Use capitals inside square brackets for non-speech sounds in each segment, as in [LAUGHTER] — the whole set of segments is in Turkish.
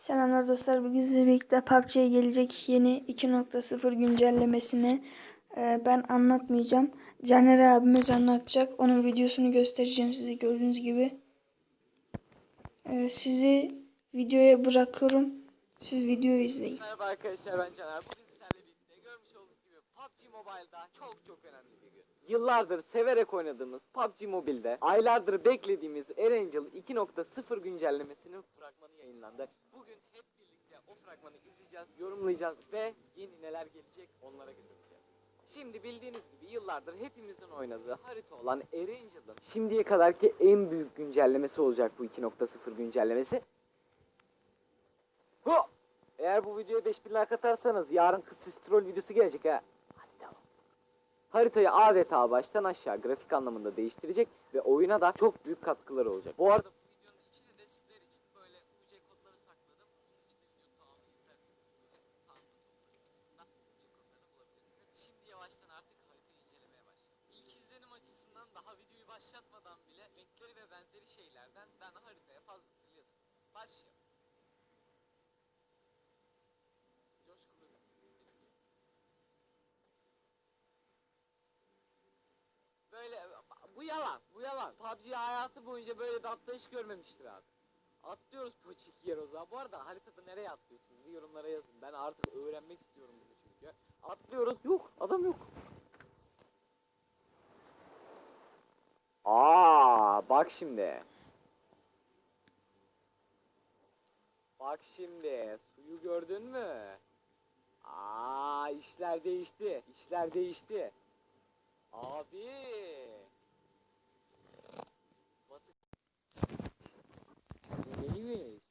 Selamlar dostlar. Bugün sizlerle birlikte PUBG'ye gelecek yeni 2.0 güncellemesini e, ben anlatmayacağım. Caner abimiz anlatacak. Onun videosunu göstereceğim size gördüğünüz gibi. E, sizi videoya bırakıyorum. Siz videoyu izleyin. Merhaba arkadaşlar ben Caner. Bugün sizlerle birlikte görmüş olduğunuz gibi PUBG Mobile'da çok çok önemli bir gün. Yıllardır severek oynadığımız PUBG Mobile'de aylardır beklediğimiz Erangel 2.0 güncellemesinin fragmanı yayınlandı. Bugün hep birlikte o fragmanı izleyeceğiz, yorumlayacağız ve yeni neler gelecek onlara atacağız. Şimdi bildiğiniz gibi yıllardır hepimizin oynadığı harita olan Erangel'ın şimdiye kadarki en büyük güncellemesi olacak bu 2.0 güncellemesi. Hu! Eğer bu videoya 5000 like atarsanız yarın kız troll videosu gelecek ha. Haritayı adeta baştan aşağı grafik anlamında değiştirecek ve oyuna da çok büyük katkıları olacak. Bu arada başlatmadan bile renkleri ve benzeri şeylerden ben haritaya fazlasıyla ısındım. Başlayalım. Coşkulu bir Böyle bu yalan, bu yalan. PUBG hayatı boyunca böyle bir atlayış görmemiştir abi. Atlıyoruz poçik yer o zaman. Bu arada haritada nereye atlıyorsunuz? Yorumlara yazın. Ben artık öğrenmek istiyorum bunu çünkü. Atlıyoruz. Yok, adam yok. Aa, bak şimdi. Bak şimdi. Suyu gördün mü? Aa, işler değişti. İşler değişti. Abi. Bu neymiş?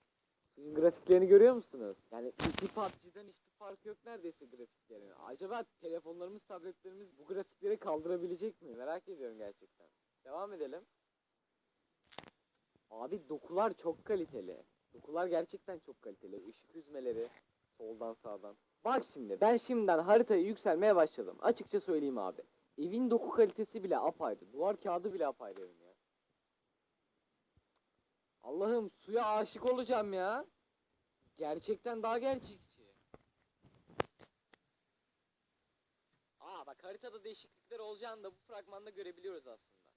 Suyun grafiklerini görüyor musunuz? Yani PC PUBG'den hiçbir fark yok neredeyse grafiklerin. Acaba telefonlarımız, tabletlerimiz bu grafikleri kaldırabilecek mi? Merak ediyorum gerçekten. Devam edelim. Abi dokular çok kaliteli. Dokular gerçekten çok kaliteli. Işık hüzmeleri soldan sağdan. Bak şimdi ben şimdiden haritayı yükselmeye başladım. Açıkça söyleyeyim abi. Evin doku kalitesi bile apayrı. Duvar kağıdı bile apayrı evin ya. Allah'ım suya aşık olacağım ya. Gerçekten daha gerçekçi. Aa bak haritada değişiklikler olacağını da bu fragmanda görebiliyoruz aslında.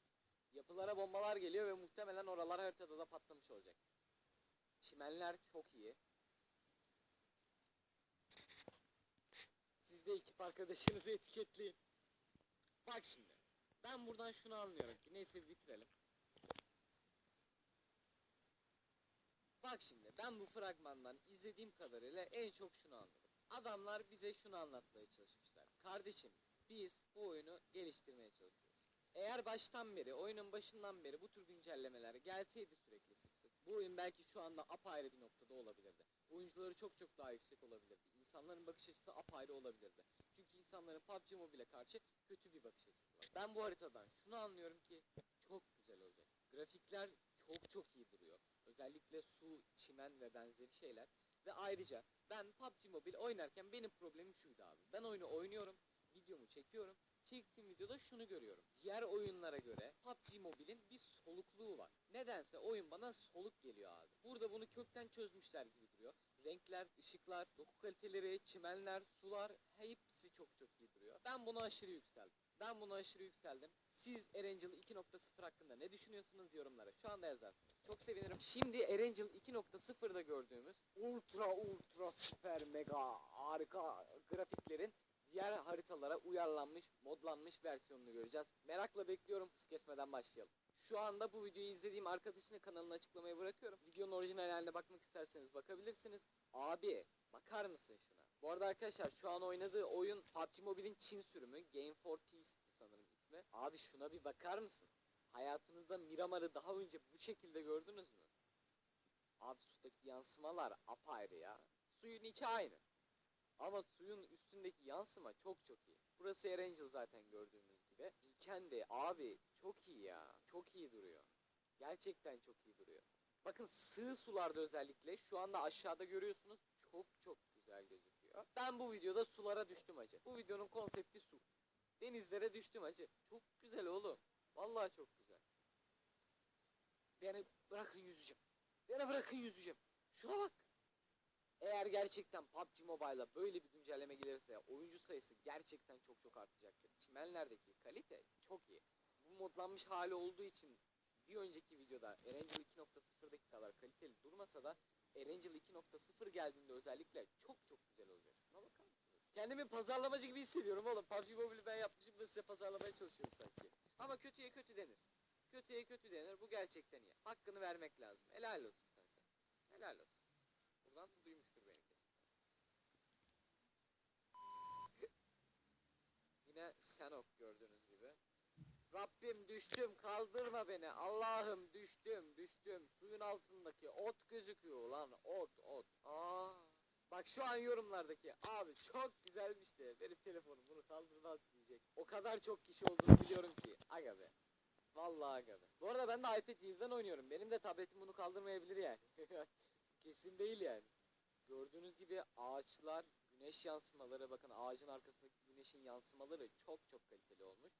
Yapılara bombalar geliyor ve muhtemelen oralar haritada da patlamış olacak. Çimenler çok iyi. Siz de ekip arkadaşınızı etiketleyin. Bak şimdi. Ben buradan şunu anlıyorum ki neyse bitirelim. Bak şimdi ben bu fragmandan izlediğim kadarıyla en çok şunu anladım. Adamlar bize şunu anlatmaya çalışmışlar. Kardeşim biz bu oyunu geliştirmeye çalışıyoruz. Eğer baştan beri, oyunun başından beri bu tür güncellemeler gelseydi sürekli sık sık, bu oyun belki şu anda apayrı bir noktada olabilirdi. Oyuncuları çok çok daha yüksek olabilirdi. İnsanların bakış açısı apayrı olabilirdi. Çünkü insanların PUBG Mobile'e karşı kötü bir bakış açısı var. Ben bu haritadan şunu anlıyorum ki çok güzel olacak. Grafikler çok çok iyi duruyor. Özellikle su, çimen ve benzeri şeyler. Ve ayrıca ben PUBG Mobile oynarken benim problemim şuydu abi. Ben oyunu oynuyorum, videomu çekiyorum. Çektiğim videoda şunu görüyorum. Diğer oyunlara göre PUBG Mobile'in bir solukluğu var. Nedense oyun bana soluk geliyor abi. Burada bunu kökten çözmüşler gibi duruyor. Renkler, ışıklar, doku kaliteleri, çimenler, sular hepsi çok çok iyi duruyor. Ben buna aşırı yükseldim. Ben buna aşırı yükseldim. Siz Erangel 2.0 hakkında ne düşünüyorsunuz yorumlara şu anda yazarsınız. Çok sevinirim. Şimdi Erangel 2.0'da gördüğümüz ultra ultra süper mega harika grafiklerin diğer haritalara uyarlanmış, modlanmış versiyonunu göreceğiz. Merakla bekliyorum. Hız kesmeden başlayalım. Şu anda bu videoyu izlediğim arkadaşının kanalını açıklamaya bırakıyorum. Videonun orijinal haline bakmak isterseniz bakabilirsiniz. Abi bakar mısın şuna? Bu arada arkadaşlar şu an oynadığı oyun PUBG Mobile'in Çin sürümü. Game for Peace sanırım ismi. Abi şuna bir bakar mısın? Hayatınızda Miramar'ı daha önce bu şekilde gördünüz mü? Abi sudaki yansımalar apayrı ya. Suyun içi aynı. Ama suyun üstündeki yansıma çok çok iyi. Burası Erangel zaten gördüğünüz gibi. İlken de abi çok iyi ya. Çok iyi duruyor. Gerçekten çok iyi duruyor. Bakın sığ sularda özellikle şu anda aşağıda görüyorsunuz çok çok güzel gözüküyor. Ben bu videoda sulara düştüm acı. Bu videonun konsepti su. Denizlere düştüm acı. Çok güzel oğlum. Vallahi çok güzel. Beni bırakın yüzeceğim. Beni bırakın yüzeceğim. Şuna bak. Eğer gerçekten PUBG Mobile'a böyle bir güncelleme gelirse oyuncu sayısı gerçekten çok çok artacaktır. Çimenlerdeki kalite çok iyi. Bu modlanmış hali olduğu için bir önceki videoda Erangel 2.0'daki kadar kaliteli durmasa da Erangel 2.0 geldiğinde özellikle çok çok güzel olacak. Şuna bakar mısınız? Kendimi pazarlamacı gibi hissediyorum oğlum. PUBG Mobile'i ben yapmışım ve size pazarlamaya çalışıyorum sanki. Ama kötüye kötü denir. Kötüye kötü denir. Bu gerçekten iyi. Hakkını vermek lazım. Helal olsun kanka. Helal olsun. Buradan duymuştur beni kesin. [LAUGHS] Yine Senok gördüğünüz gibi. Rabbim düştüm kaldırma beni. Allah'ım düştüm düştüm. Suyun altındaki ot gözüküyor lan ot ot. Aa. Bak şu an yorumlardaki abi çok güzelmiş de benim telefonum bunu kaldırmaz diyecek. O kadar çok kişi olduğunu biliyorum ki. Aga be. Vallahi aga be. Bu arada ben de iPad 7'den oynuyorum. Benim de tabletim bunu kaldırmayabilir yani. [LAUGHS] Kesin değil yani. Gördüğünüz gibi ağaçlar, güneş yansımaları bakın ağacın arkasındaki güneşin yansımaları çok çok kaliteli olmuş.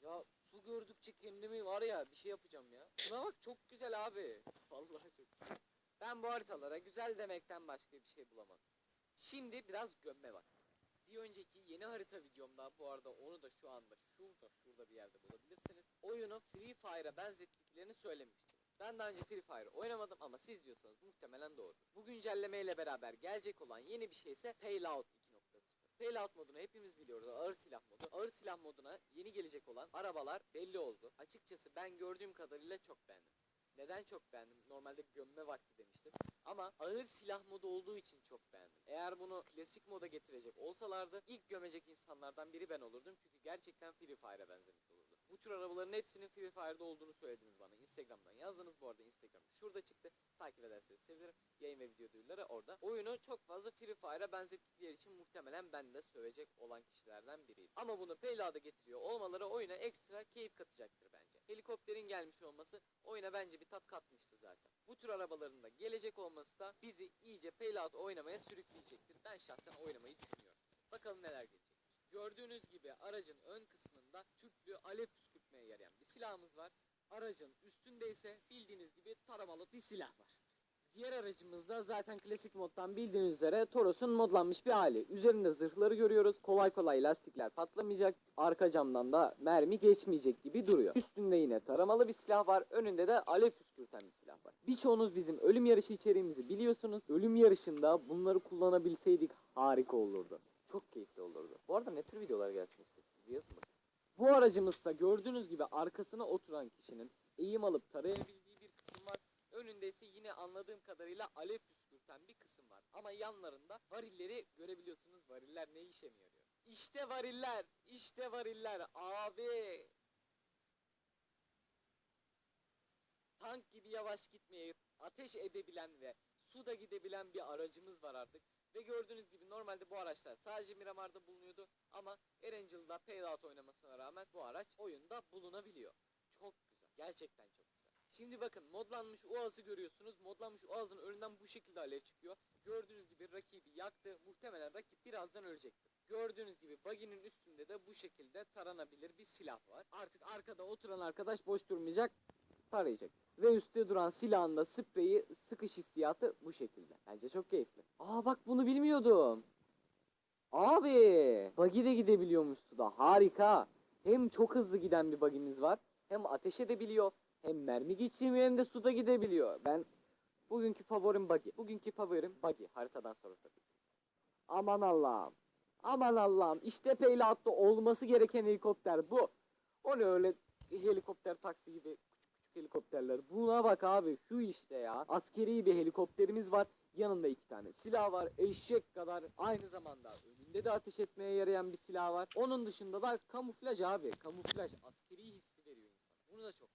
Ya su gördükçe kendimi var ya bir şey yapacağım ya. Şuna bak çok güzel abi. [LAUGHS] Vallahi çok güzel. Ben bu haritalara güzel demekten başka bir şey bulamadım. Şimdi biraz gömme var. Bir önceki yeni harita videomda bu arada onu da şu anda şurada şurada bir yerde bulabilirsiniz. Oyunu Free Fire'a benzettiklerini söylemiştim. Ben daha önce Free Fire oynamadım ama siz diyorsanız muhtemelen doğru. Bu güncellemeyle beraber gelecek olan yeni bir şey ise Payload 2.0. Payload modunu hepimiz biliyoruz. Ağır silah modu. Ağır silah moduna yeni gelecek olan arabalar belli oldu. Açıkçası ben gördüğüm kadarıyla çok beğendim. Neden çok beğendim? Normalde gömme vakti demiştim. Ama ağır silah modu olduğu için çok beğendim. Eğer bunu klasik moda getirecek olsalardı ilk gömecek insanlardan biri ben olurdum. Çünkü gerçekten Free Fire'a benzemiş olurdu. Bu tür arabaların hepsinin Free Fire'da olduğunu söylediniz bana. Instagram'dan yazdınız bu arada Instagram şurada çıktı. Takip ederseniz sevinirim. Yayın ve video duyuruları orada. Oyunu çok fazla Free Fire'a benzettikleri için muhtemelen ben de sövecek olan kişilerden biriyim. Ama bunu Payload'a getiriyor olmaları oyuna ekstra keyif katacaktır bence. Helikopterin gelmiş olması oyuna bence bir tat katmıştı zaten. Bu tür arabaların da gelecek olması da bizi iyice Payload oynamaya sürükleyecektir. Ben şahsen oynamayı düşünüyorum. Bakalım neler gelecek. Gördüğünüz gibi aracın ön kısmında tüplü alev püskürtmeye yarayan bir silahımız var. Aracın üstünde ise bildiğiniz gibi taramalı bir silah var. Diğer aracımızda zaten klasik moddan bildiğiniz üzere Toros'un modlanmış bir hali. Üzerinde zırhları görüyoruz. Kolay kolay lastikler patlamayacak. Arka camdan da mermi geçmeyecek gibi duruyor. Üstünde yine taramalı bir silah var. Önünde de alev püskürten bir silah var. Birçoğunuz bizim ölüm yarışı içeriğimizi biliyorsunuz. Ölüm yarışında bunları kullanabilseydik harika olurdu. Çok keyifli olurdu. Bu arada ne tür videolar gelsin istiyorsunuz? Bu aracımızsa gördüğünüz gibi arkasına oturan kişinin eğim alıp tarayabildiği. İse yine anladığım kadarıyla alev püskürten bir kısım var. Ama yanlarında varilleri görebiliyorsunuz. Variller ne işe mi yarıyor? İşte variller, işte variller abi. Tank gibi yavaş gitmeyip ateş edebilen ve suda gidebilen bir aracımız var artık. Ve gördüğünüz gibi normalde bu araçlar sadece Miramar'da bulunuyordu ama Erangel'da Payload oynamasına rağmen bu araç oyunda bulunabiliyor. Çok güzel. Gerçekten çok. Şimdi bakın modlanmış Uaz'ı görüyorsunuz. Modlanmış Uaz'ın önünden bu şekilde alev çıkıyor. Gördüğünüz gibi rakibi yaktı. Muhtemelen rakip birazdan ölecektir. Gördüğünüz gibi buggy'nin üstünde de bu şekilde taranabilir bir silah var. Artık arkada oturan arkadaş boş durmayacak, tarayacak. Ve üstte duran silahın da spreyi sıkış hissiyatı bu şekilde. Bence çok keyifli. Aa bak bunu bilmiyordum. Abi buggy de gidebiliyormuş suda. Harika. Hem çok hızlı giden bir buggy'miz var. Hem ateş edebiliyor. Hem mermi geçirmiyor hem de suda gidebiliyor. Ben bugünkü favorim buggy. Bugünkü favorim buggy. Haritadan sonra tabii. Aman Allah'ım. Aman Allah'ım. İşte Payload'da olması gereken helikopter bu. O ne öyle helikopter taksi gibi küçük küçük helikopterler. Buna bak abi şu işte ya. Askeri bir helikopterimiz var. Yanında iki tane silah var. Eşek kadar aynı zamanda önünde de ateş etmeye yarayan bir silah var. Onun dışında da kamuflaj abi. Kamuflaj askeri hissi veriyor insana. Bunu da çok.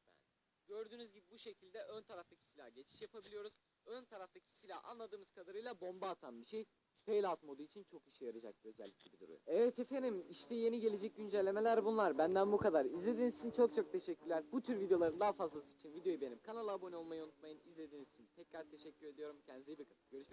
Gördüğünüz gibi bu şekilde ön taraftaki silaha geçiş yapabiliyoruz. Ön taraftaki silah anladığımız kadarıyla bomba atan bir şey. Payload modu için çok işe yarayacak bir özellik gibi duruyor. Evet efendim işte yeni gelecek güncellemeler bunlar. Benden bu kadar. İzlediğiniz için çok çok teşekkürler. Bu tür videoların daha fazlası için videoyu beğenip kanala abone olmayı unutmayın. İzlediğiniz için tekrar teşekkür ediyorum. Kendinize iyi bakın. Görüşmek